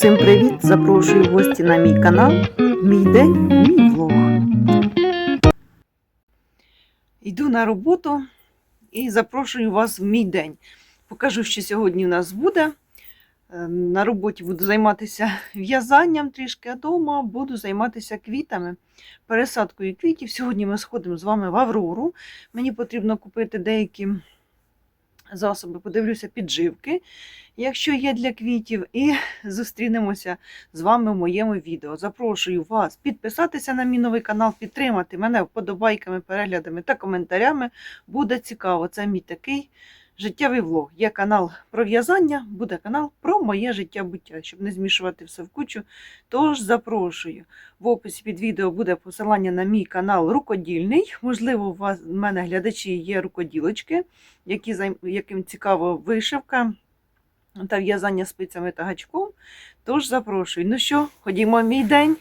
Усім привіт! Запрошую гості на мій канал. Мій день, мій влог. Йду на роботу і запрошую вас в мій день. Покажу, що сьогодні у нас буде. Е, На роботі буду займатися в'язанням трішки, а вдома буду займатися квітами, пересадкою квітів. Сьогодні ми сходимо з вами в Аврору. Мені потрібно купити деякі засоби, подивлюся підживки, якщо є для квітів, і зустрінемося з вами в моєму відео. Запрошую вас підписатися на мій новий канал, підтримати мене вподобайками, переглядами та коментарями. Буде цікаво. Це мій такий життєвий влог. Є канал про в'язання, буде канал про моє життя буття, щоб не змішувати все в кучу. Тож запрошую. В описі під відео буде посилання на мій канал Рукодільний. Можливо, у вас у мене глядачі є рукоділочки, які, яким цікава вишивка та в'язання спицями та гачком. Тож запрошую. Ну що, ходімо в мій день.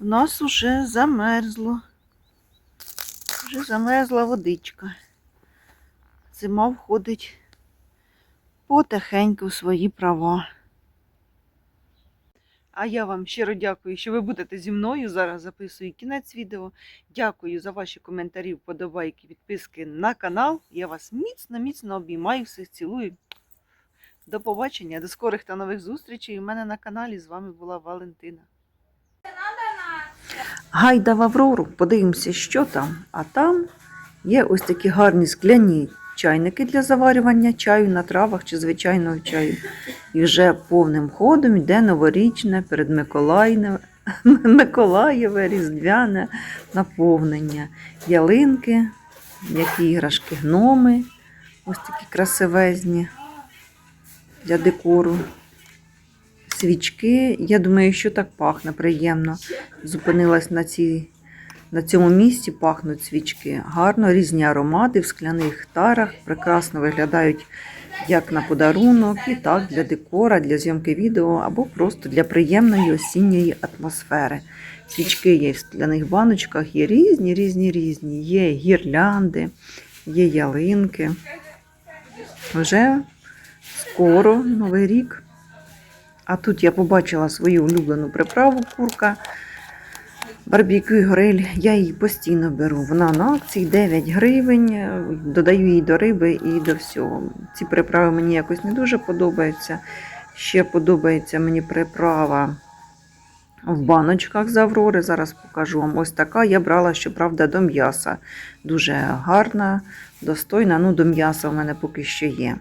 У нас уже замерзло. Вже замерзла водичка. Зима входить потихеньку в свої права. А я вам щиро дякую, що ви будете зі мною. Зараз записую кінець відео. Дякую за ваші коментарі, вподобайки, підписки на канал. Я вас міцно, міцно обіймаю, всіх цілую. До побачення, до скорих та нових зустрічей. У мене на каналі з вами була Валентина. Гайда в Аврору, подивимося, що там. А там є ось такі гарні скляні чайники для заварювання чаю на травах чи звичайного чаю. І вже повним ходом йде новорічне передмиколаївне Миколаєве, різдвяне наповнення. Ялинки, які іграшки, гноми, ось такі красивезні для декору. Свічки. Я думаю, що так пахне приємно. Зупинилась на, цій, на цьому місці, пахнуть свічки. Гарно, різні аромати в скляних тарах, прекрасно виглядають як на подарунок, і так для декора, для зйомки відео або просто для приємної осінньої атмосфери. Свічки є в скляних баночках, є різні, різні, різні. Є гірлянди, є ялинки. Вже скоро Новий рік. А тут я побачила свою улюблену приправу курка. Барбекю і гриль. Я її постійно беру. Вона на акції 9 гривень. Додаю її до риби і до всього. Ці приправи мені якось не дуже подобаються. Ще подобається мені приправа в баночках з Аврори. Зараз покажу вам ось така. Я брала, щоправда, до м'яса. Дуже гарна, достойна. Ну, до м'яса в мене поки що є.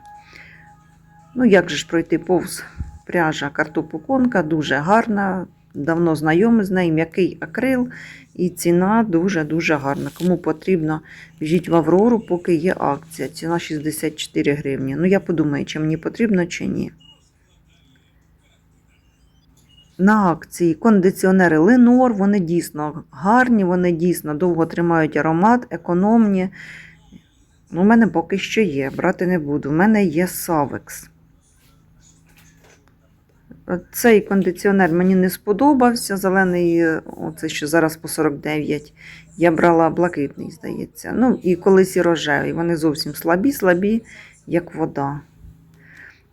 Ну, як же ж пройти повз пряжа картопоконка, дуже гарна. Давно знайомий з нею, м'який акрил, і ціна дуже-дуже гарна. Кому потрібно, біжіть в Аврору, поки є акція. Ціна 64 гривні. Ну, я подумаю, чи мені потрібно, чи ні. На акції кондиціонери Ленор, вони дійсно гарні, вони дійсно довго тримають аромат, економні. Ну, У мене поки що є, брати не буду. У мене є Савекс. Цей кондиціонер мені не сподобався. Зелений, оце що зараз по 49. Я брала блакитний, здається. Ну, і колись і рожевий. Вони зовсім слабі, слабі, як вода.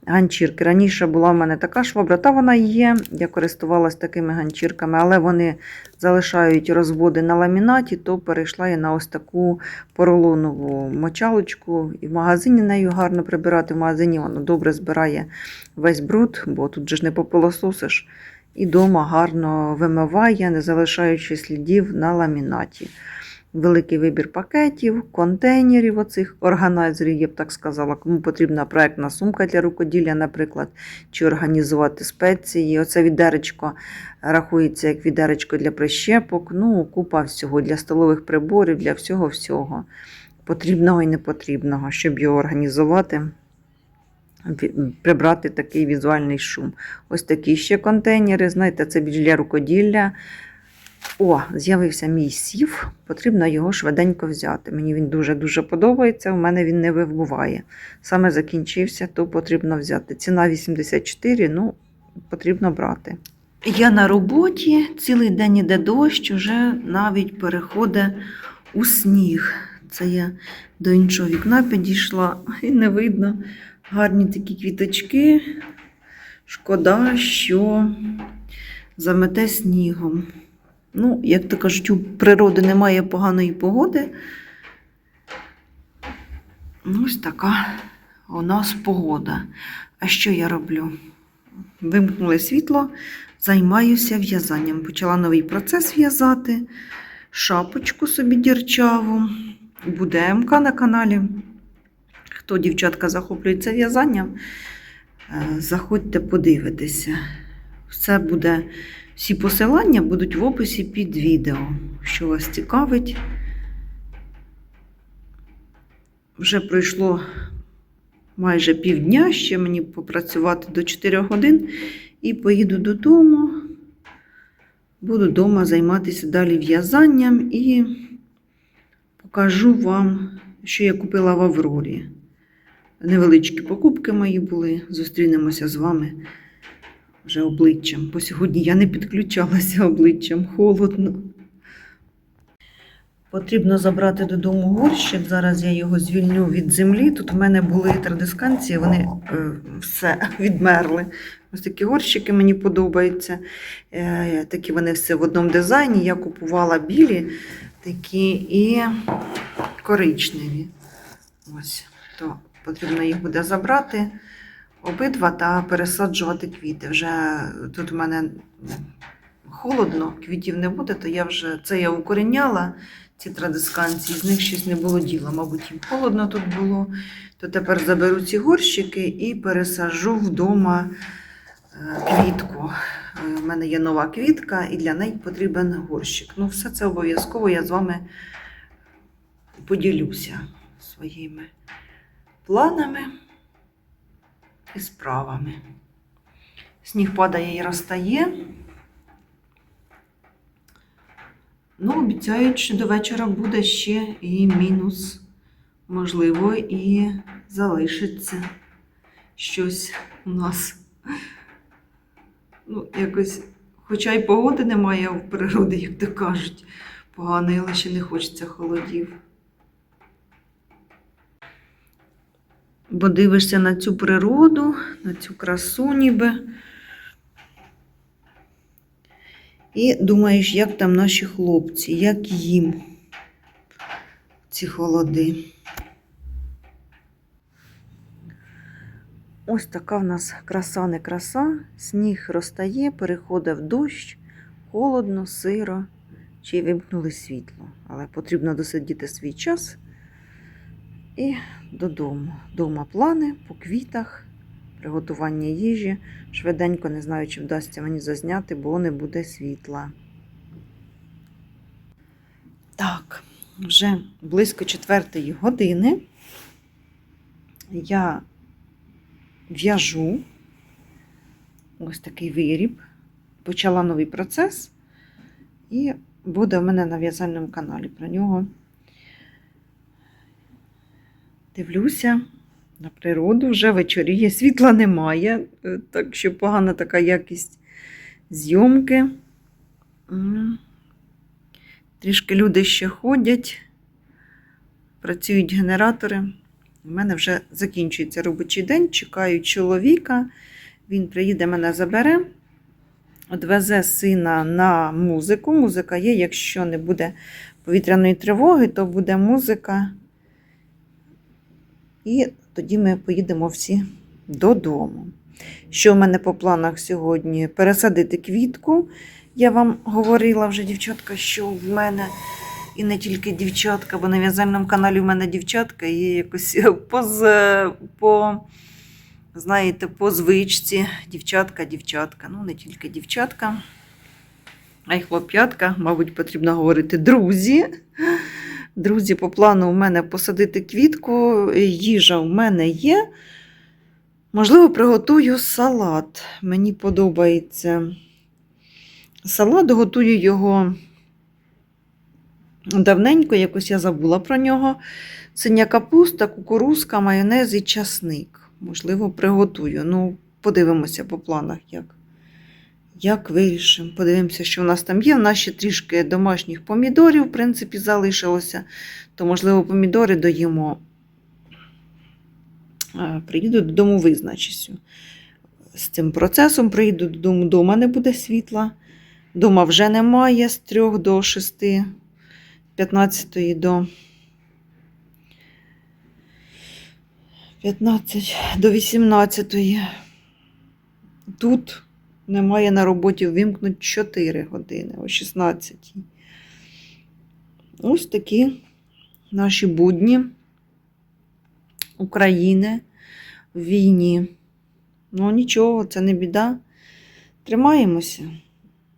Ганчірки. Раніше була в мене така швабра, та вона є. Я користувалась такими ганчірками, але вони залишають розводи на ламінаті, то перейшла я на ось таку поролонову мочалочку. І в магазині нею гарно прибирати. В магазині воно добре збирає весь бруд, бо тут же ж не попилососиш. І дома гарно вимиває, не залишаючи слідів на ламінаті. Великий вибір пакетів, контейнерів, оцих органайзерів, я б так сказала, кому потрібна проектна сумка для рукоділля, наприклад, чи організувати спеції. Оце відеречко рахується як відеречко для прищепок. Ну, купа всього для столових приборів, для всього-всього. Потрібного і непотрібного, щоб його організувати, прибрати такий візуальний шум. Ось такі ще контейнери, знаєте, це більш для рукоділля. О, з'явився мій сів, потрібно його швиденько взяти. Мені він дуже-дуже подобається, у мене він не вибуває. Саме закінчився, то потрібно взяти. Ціна 84, ну, потрібно брати. Я на роботі, цілий день іде дощ, уже навіть переходить у сніг. Це я до іншого вікна підійшла і не видно гарні такі квіточки. Шкода, що замете снігом. Ну, як то кажуть, у природи немає поганої погоди. Ну, Ось така у нас погода. А що я роблю? Вимкнули світло, займаюся в'язанням. Почала новий процес в'язати, шапочку собі дірчаву, буде МК на каналі. Хто дівчатка захоплюється в'язанням, е, заходьте подивитися. Все буде, всі посилання будуть в описі під відео. Що вас цікавить. Вже пройшло майже півдня, ще мені попрацювати до 4 годин і поїду додому. Буду вдома займатися далі в'язанням і покажу вам, що я купила в Аврорі. Невеличкі покупки мої були. Зустрінемося з вами вже обличчям. Бо сьогодні я не підключалася обличчям, холодно. Потрібно забрати додому горщик. Зараз я його звільню від землі. Тут в мене були традисканції, вони е, все відмерли. Ось такі горщики мені подобаються. Е, такі вони все в одному дизайні. Я купувала білі такі і коричневі. Ось, то потрібно їх буде забрати обидва та пересаджувати квіти. Вже тут в мене холодно, квітів не буде, то я вже це я укоріняла, ці традисканції, з них щось не було діла. Мабуть, їм холодно тут було. То тепер заберу ці горщики і пересаджу вдома е, квітку. Е, У мене є нова квітка, і для неї потрібен горщик. Ну, все це обов'язково я з вами поділюся своїми планами і справами. Сніг падає і розтає. Ну, обіцяють, що до вечора буде ще і мінус. Можливо, і залишиться щось у нас. Ну, якось, хоча й погоди немає в природі, як то кажуть, поганої, але ще не хочеться холодів. Бо дивишся на цю природу, на цю красу ніби. І думаєш, як там наші хлопці, як їм ці холоди. Ось така в нас краса не краса. Сніг розтає, переходить в дощ, холодно, сиро, чи вимкнули світло. Але потрібно досидіти свій час і додому. Дома плани по квітах, приготування їжі. Швиденько не знаю, чи вдасться мені зазняти, бо не буде світла. Так, вже близько четвертої години я в'яжу ось такий виріб. Почала новий процес, і буде в мене на в'язальному каналі про нього. Дивлюся на природу, вже вечоріє, світла немає, е, так що погана така якість зйомки. Трішки люди ще ходять, працюють генератори. У мене вже закінчується робочий день, чекаю чоловіка. Він приїде, мене забере, відвезе сина на музику. Музика є, якщо не буде повітряної тривоги, то буде музика. І тоді ми поїдемо всі додому. Що в мене по планах сьогодні? Пересадити квітку. Я вам говорила вже, дівчатка, що в мене і не тільки дівчатка, бо на в'язальному каналі в мене дівчатка і якось по, з- по, знаєте, по звичці дівчатка, дівчатка. Ну, не тільки дівчатка, а й хлоп'ятка, мабуть, потрібно говорити друзі. Друзі, по плану у мене посадити квітку, їжа в мене є. Можливо, приготую салат. Мені подобається салат, готую його давненько, якось я забула про нього. Синя капуста, кукурузка, майонез і часник. Можливо, приготую. Ну, подивимося по планах, як. Як вирішимо. Подивимося, що в нас там є. У нас ще трішки домашніх помідорів, в принципі, залишилося. То, можливо, помідори доїмо. Е, Приїду додому, визначуся. з цим процесом. Приїду додому, дома не буде світла. Дома вже немає з 3 до 6, 15 до 15 до 18. Тут немає на роботі вимкнуть 4 години о 16. Ось такі наші будні України в війні. Ну, нічого, це не біда. Тримаємося,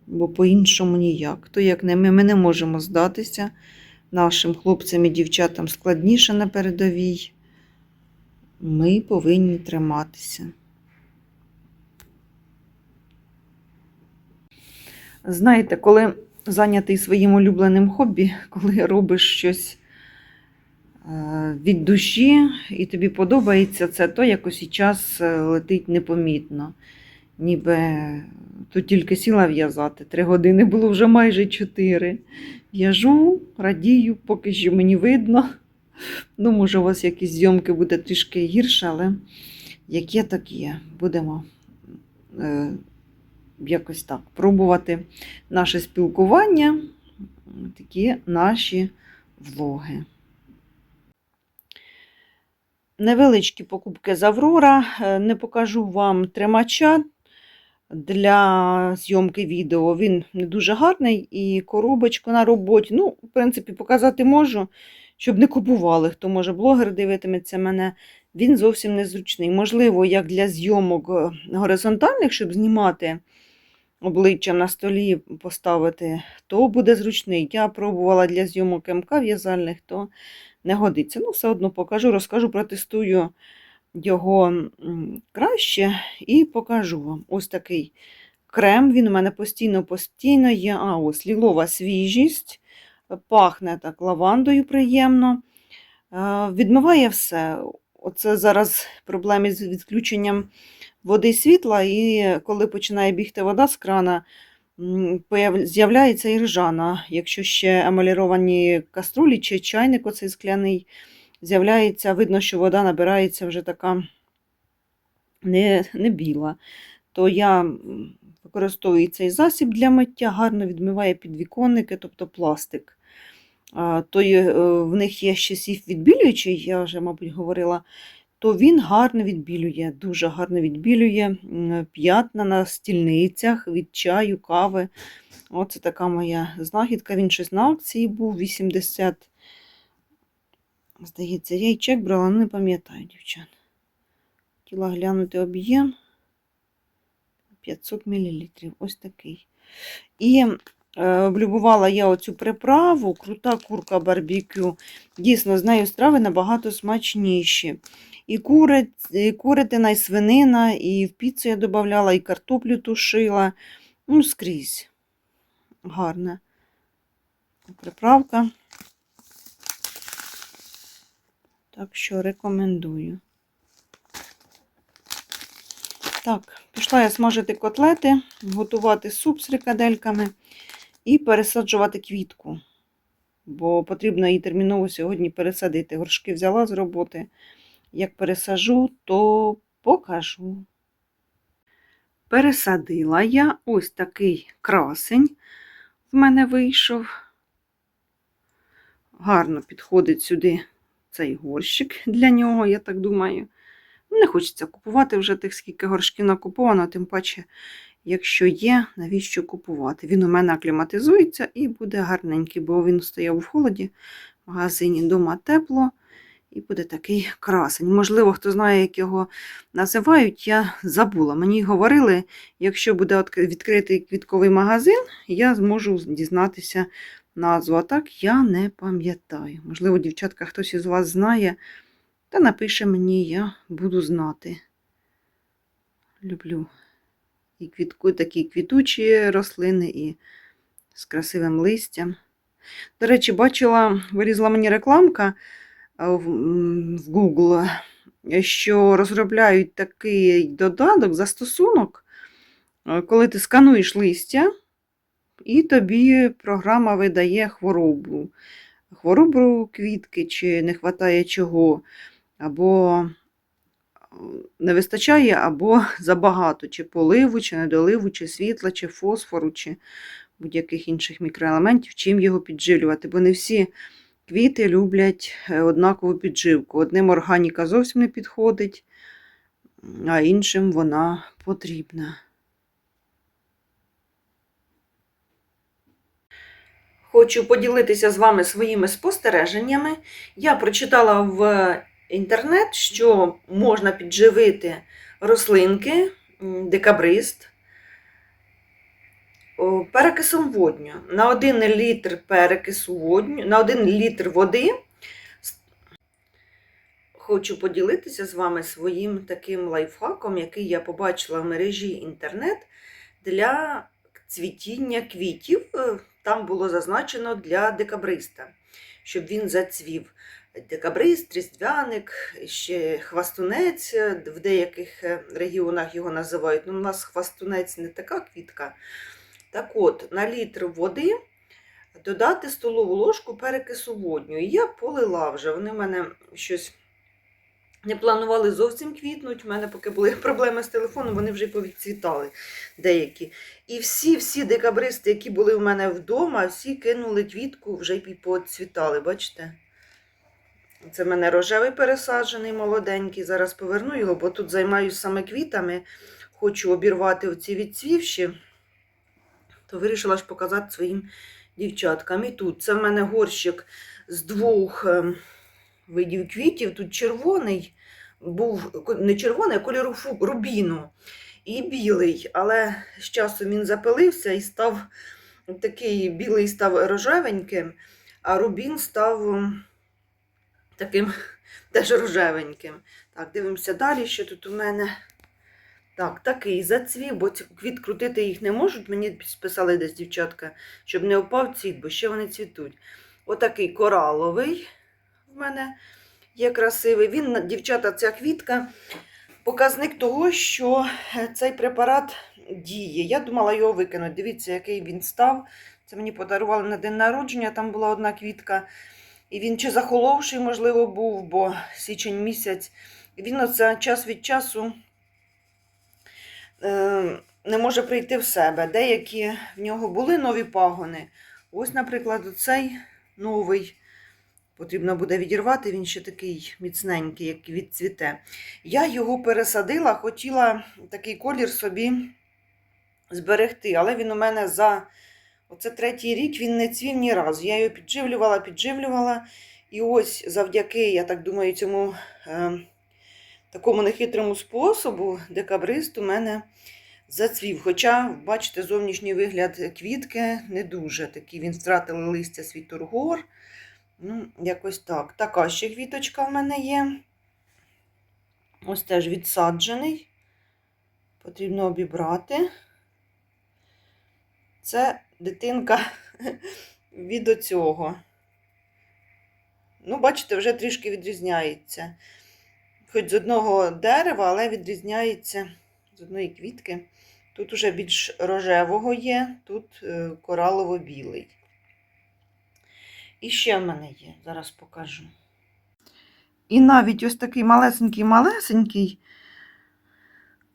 бо по-іншому ніяк. То як не ми, ми не можемо здатися. Нашим хлопцям і дівчатам складніше на передовій. Ми повинні триматися. Знаєте, коли зайнятий своїм улюбленим хобі, коли робиш щось е, від душі і тобі подобається це, то якось і час е, летить непомітно. Ніби тут тільки сіла в'язати. Три години було вже майже чотири. В'яжу, радію, поки що мені видно. Ну, може, у вас якісь зйомки буде трішки гірше, але як є, так є. Будемо е, якось так пробувати наше спілкування, такі наші влоги. Невеличкі покупки з Аврора. Е, Не покажу вам тримача для зйомки відео. Він не дуже гарний і коробочку на роботі. Ну, в принципі, показати можу, щоб не купували. Хто може блогер дивитиметься мене. Він зовсім незручний. Можливо, як для зйомок е, горизонтальних, щоб знімати обличчям на столі поставити, то буде зручний. Я пробувала для зйомок МК в'язальних, то не годиться. Ну, все одно покажу, розкажу, протестую його краще і покажу вам. Ось такий крем. Він у мене постійно-постійно є. А, ось лілова свіжість, пахне так лавандою приємно. Е, Відмиває все. Оце зараз проблеми з відключенням води світла, і коли починає бігти вода з крана, з'являється і ржана. Якщо ще емаліровані каструлі чи чайник оцей скляний, з'являється, видно, що вода набирається вже така не, не біла. То я використовую цей засіб для миття, гарно відмиває підвіконники, тобто пластик. А, То е, в них є ще сіф відбілюючий, я вже, мабуть, говорила, то він гарно відбілює, дуже гарно відбілює п'ятна на стільницях від чаю, кави. Оце така моя знахідка. Він щось на акції був 80. Здається, я і чек брала, але не пам'ятаю, дівчат. Хотіла глянути об'єм 500 мл. Ось такий. І облюбувала я оцю приправу, крута курка барбекю. Дійсно, з нею страви набагато смачніші. І, кури, і курятина, і свинина, і в піцу я додавала, і картоплю тушила. Ну, скрізь. Гарна приправка. Так що рекомендую. Так, пішла я смажити котлети, готувати суп з рикадельками і пересаджувати квітку. Бо потрібно її терміново сьогодні пересадити. Горшки взяла з роботи. Як пересажу, то покажу. Пересадила я ось такий красень в мене вийшов. Гарно підходить сюди цей горщик для нього, я так думаю. Не хочеться купувати вже тих, скільки горшків накуповано, тим паче, якщо є, навіщо купувати. Він у мене акліматизується і буде гарненький, бо він стояв у холоді, в магазині дома тепло. І буде такий красень. Можливо, хто знає, як його називають, я забула. Мені говорили, якщо буде відкритий квітковий магазин, я зможу дізнатися назву. А так я не пам'ятаю. Можливо, дівчатка, хтось із вас знає, та напише мені, я буду знати. Люблю і квітку, такі квітучі рослини, і з красивим листям. До речі, бачила, вирізала мені рекламка в Google, що розробляють такий додаток, застосунок, коли ти скануєш листя, і тобі програма видає хворобу. Хворобу квітки, чи не вистачає чого, або не вистачає або забагато, чи поливу, чи недоливу, чи світла, чи фосфору, чи будь-яких інших мікроелементів, чим його підживлювати. Бо не всі квіти люблять е, однакову підживку. Одним органіка зовсім не підходить, а іншим вона потрібна. Хочу поділитися з вами своїми спостереженнями. Я прочитала в інтернет, що можна підживити рослинки, декабрист, перекисом водню. На 1 літр перекису водню, на 1 літр води хочу поділитися з вами своїм таким лайфхаком, який я побачила в мережі інтернет для цвітіння квітів. Там було зазначено для декабриста, щоб він зацвів. Декабрист, різдвяник, ще хвастунець, е, в деяких е, регіонах його називають. Ну, у нас хвастунець не така квітка. Так от, на літр води додати столову ложку перекису водню. І я полила вже. Вони в мене щось не планували зовсім квітнуть. У мене поки були проблеми з телефоном, вони вже повідцвітали деякі. І всі, всі декабристи, які були в мене вдома, всі кинули квітку, вже й поцвітали, бачите? Це в мене рожевий пересаджений, молоденький. Зараз поверну його, бо тут займаюся саме квітами. Хочу обірвати оці відцвівші, то вирішила ж показати своїм дівчаткам. І тут це в мене горщик з двох ем, видів квітів. Тут червоний, був не червоний, а кольору рубіну. І білий, але з часом він запилився і став такий білий став рожевеньким, а рубін став таким теж рожевеньким. Так, дивимося далі, що тут у мене. Так, такий зацвів, бо квіт крутити їх не можуть. Мені списали десь дівчатка, щоб не впав цвіт, бо ще вони цвітуть. Отакий кораловий в мене є красивий. Він, дівчата, ця квітка показник того, що е, цей препарат діє. Я думала його викинути. Дивіться, який він став. Це мені подарували на день народження, там була одна квітка. І він чи захоловший, можливо, був, бо січень місяць. Він оце час від часу е, не може прийти в себе. Деякі в нього були нові пагони. Ось, наприклад, цей новий. Потрібно буде відірвати, він ще такий міцненький, як відцвіте. Я його пересадила, хотіла такий колір собі зберегти, але він у мене за оце третій рік він не цвів ні разу. Я його підживлювала, підживлювала. І ось завдяки, я так думаю, цьому е, такому нехитрому способу декабрист у мене зацвів. Хоча, бачите, зовнішній вигляд квітки не дуже такий. Він втратили листя свій тургор. Ну, якось так. Така ще квіточка в мене є. Ось теж відсаджений. Потрібно обібрати. Це дитинка від оцього. Ну, бачите, вже трішки відрізняється. Хоч з одного дерева, але відрізняється з одної квітки. Тут уже більш рожевого є, тут е, коралово-білий. І ще в мене є, зараз покажу. І навіть ось такий малесенький-малесенький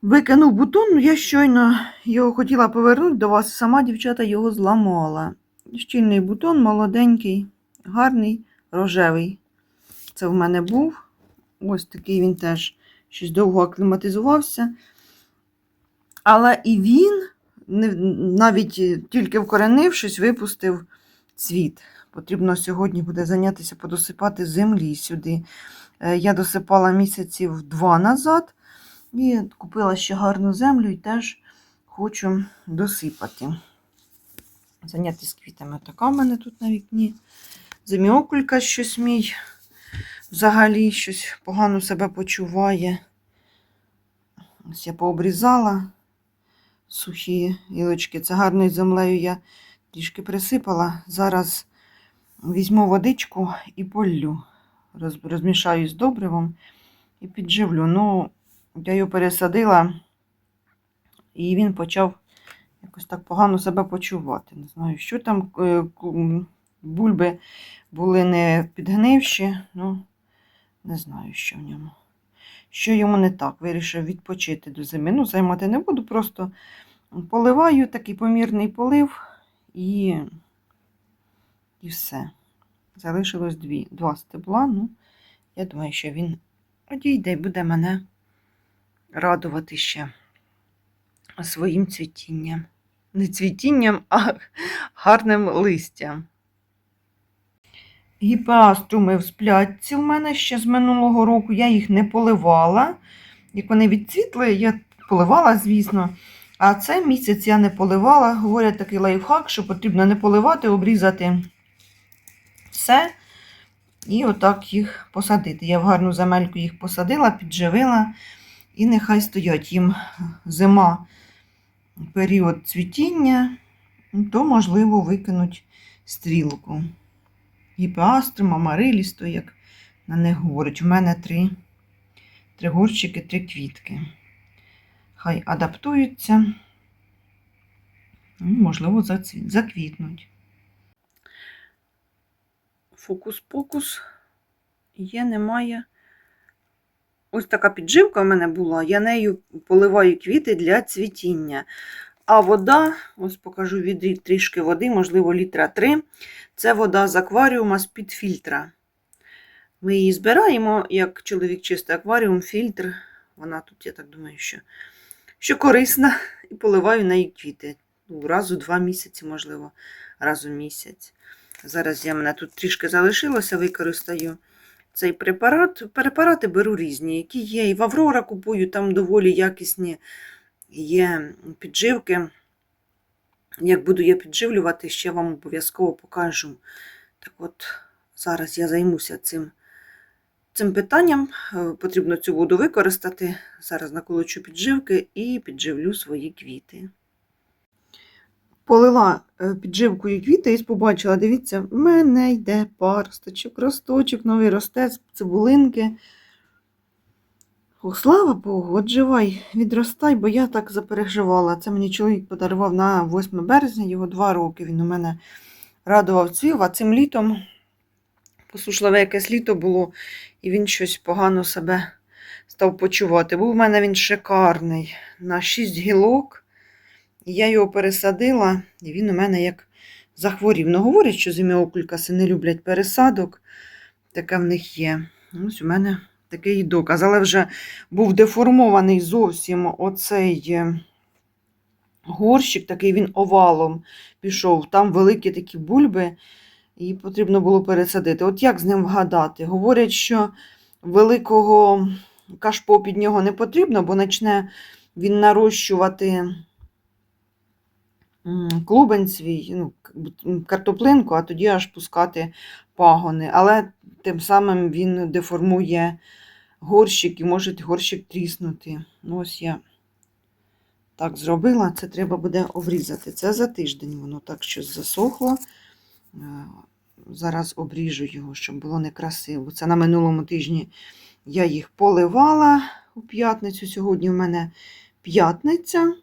викинув бутон, ну я щойно його хотіла повернути до вас, сама дівчата його зламала. Щільний бутон, молоденький, гарний, рожевий. Це в мене був. Ось такий він теж щось довго акліматизувався. Але і він, навіть тільки вкоренившись, випустив цвіт. Потрібно сьогодні буде зайнятися подосипати землі сюди. Е, Я досипала місяців два назад і купила ще гарну землю і теж хочу досипати. Зайнятися квітами. Така в мене тут на вікні. Земіокулька щось мій взагалі щось погано себе почуває. Ось я пообрізала сухі гілочки. Це гарною землею я трішки присипала. Зараз візьму водичку і поллю. Роз- Розмішаю з добривом і підживлю. Ну, я його пересадила, і він почав якось так погано себе почувати. Не знаю, що там е, бульби були не підгнивші, ну, не знаю, що в ньому. що йому не так. Вирішив відпочити до зими. Ну, займати не буду, просто поливаю такий помірний полив і все. Залишилось дві, два стебла. Ну, я думаю, що він одійде і буде мене радувати ще своїм цвітінням. Не цвітінням, а гарним листям. Гіпеаструми в сплятці в мене ще з минулого року. Я їх не поливала. Як вони відцвітли, я поливала, звісно. А цей місяць я не поливала. Говорять такий лайфхак, що потрібно не поливати, обрізати все і отак їх посадити. Я в гарну земельку їх посадила, підживила, і нехай стоять їм зима, період цвітіння, то, можливо, викинуть стрілку. Гіпеаструм, амарилісто, як на них говорять. У мене три, три горщики, три квітки. Хай адаптуються, ну, можливо, заквітнуть. Фокус-покус є, немає. Ось така підживка в мене була. Я нею поливаю квіти для цвітіння. А вода, ось покажу відрі трішки води, можливо, літра 3. Це вода з акваріума з-під фільтра. Ми її збираємо, як чоловік чистий акваріум, фільтр. Вона тут, я так думаю, що, що корисна, і поливаю нею квіти. Ну, раз у два місяці, можливо, раз у місяць. Зараз я мене тут трішки залишилося, використаю цей препарат. Препарати беру різні, які є. І в Аврора купую, там доволі якісні є підживки. Як буду я підживлювати, ще вам обов'язково покажу. Так от, зараз я займуся цим, цим питанням. Е, Потрібно цю воду використати. Зараз наколочу підживки і підживлю свої квіти. Полила е, підживкою квіти і побачила, дивіться, в мене йде паросточок, росточок, новий росте, цибулинки. О, слава Богу, от живай, відростай, бо я так запереживала. Це мені чоловік подарував на 8 березня, його два роки. Він у мене радував цвів, а цим літом посушливе якесь літо було, і він щось погано себе став почувати. Був у мене він шикарний на 6 гілок. Я його пересадила, і він у мене як захворів. Ну, говорять, що зиміокулькаси не люблять пересадок. Таке в них є. Ось у мене такий доказ. Але вже був деформований зовсім оцей е, горщик, такий він овалом пішов. Там великі такі бульби, і потрібно було пересадити. От як з ним вгадати? Говорять, що великого кашпо під нього не потрібно, бо почне він нарощувати клубень свій, ну, картоплинку, а тоді аж пускати пагони. Але тим самим він деформує горщик і може горщик тріснути. Ну, ось я так зробила, це треба буде обрізати. Це за тиждень воно так щось засохло. Е, Зараз обріжу його, щоб було некрасиво. Це на минулому тижні я їх поливала у п'ятницю. Сьогодні в мене п'ятниця.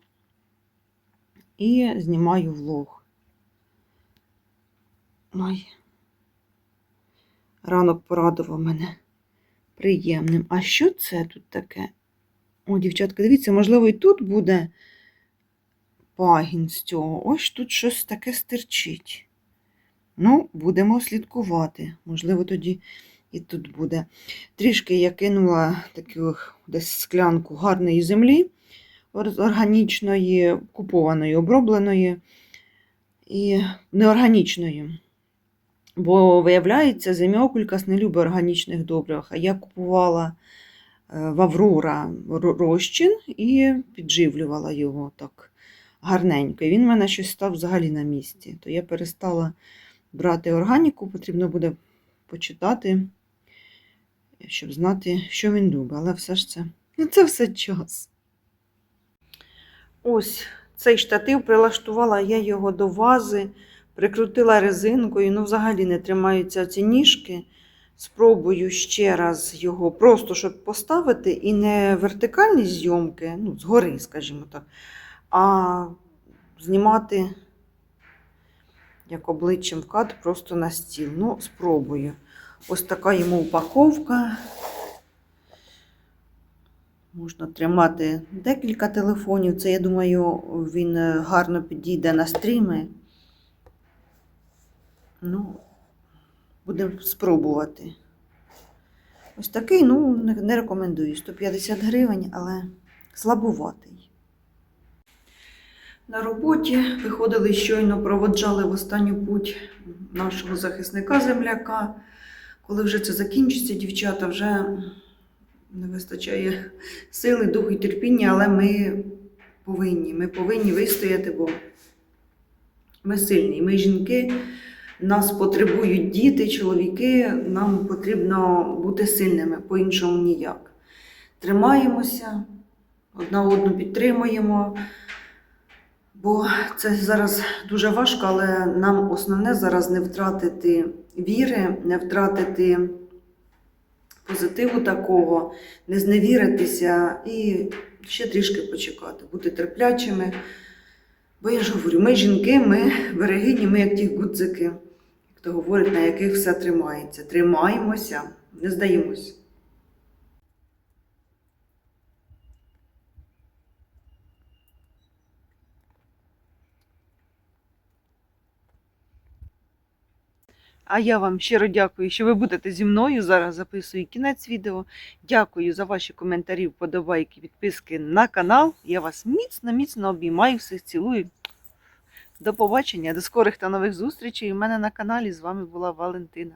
І знімаю влог. Ой. Ранок порадував мене приємним. А що це тут таке? О, дівчатка, дивіться, можливо, і тут буде пагін з цього. Ось тут щось таке стирчить. Ну, будемо слідкувати. Можливо, тоді і тут буде. Трішки я кинула таку десь склянку гарної землі органічної, купованої, обробленої і неорганічної. Бо, виявляється, земіокулькас не любить органічних добрив. А я купувала е, в Аврора розчин і підживлювала його так гарненько. І він в мене щось став взагалі на місці. То я перестала брати органіку, потрібно буде почитати, щоб знати, що він любить. Але все ж це, ну, це все час. Ось цей штатив прилаштувала я його до вази, прикрутила резинкою, ну взагалі не тримаються ці ніжки. Спробую ще раз його просто щоб поставити і не вертикальні зйомки, ну, згори, скажімо так, а знімати як обличчям кадр просто на стіл. Ну, спробую. Ось така йому упаковка. Можна тримати декілька телефонів. Це, я думаю, він е, гарно підійде на стріми. Ну, будемо спробувати. Ось такий, ну, не, рекомендую. 150 гривень, але слабуватий. На роботі виходили щойно, проводжали в останню путь нашого захисника земляка. Коли вже це закінчиться, дівчата, вже не вистачає сили, духу і терпіння, але ми повинні. Ми повинні вистояти, бо ми сильні. Ми жінки, нас потребують діти, чоловіки, нам потрібно бути сильними, по-іншому ніяк. Тримаємося, одна одну підтримуємо. Бо це зараз дуже важко, але нам основне зараз не втратити віри, не втратити позитиву такого, не зневіритися і ще трішки почекати, бути терплячими. Бо я ж говорю, ми жінки, ми берегині, ми як ті гудзики, як то говорить, на яких все тримається. Тримаємося, не здаємося. А я вам щиро дякую, що ви будете зі мною. Зараз записую кінець відео. Дякую за ваші коментарі, вподобайки, підписки на канал. Я вас міцно, міцно обіймаю, всіх цілую. До побачення, до скорих та нових зустрічей. У мене на каналі з вами була Валентина.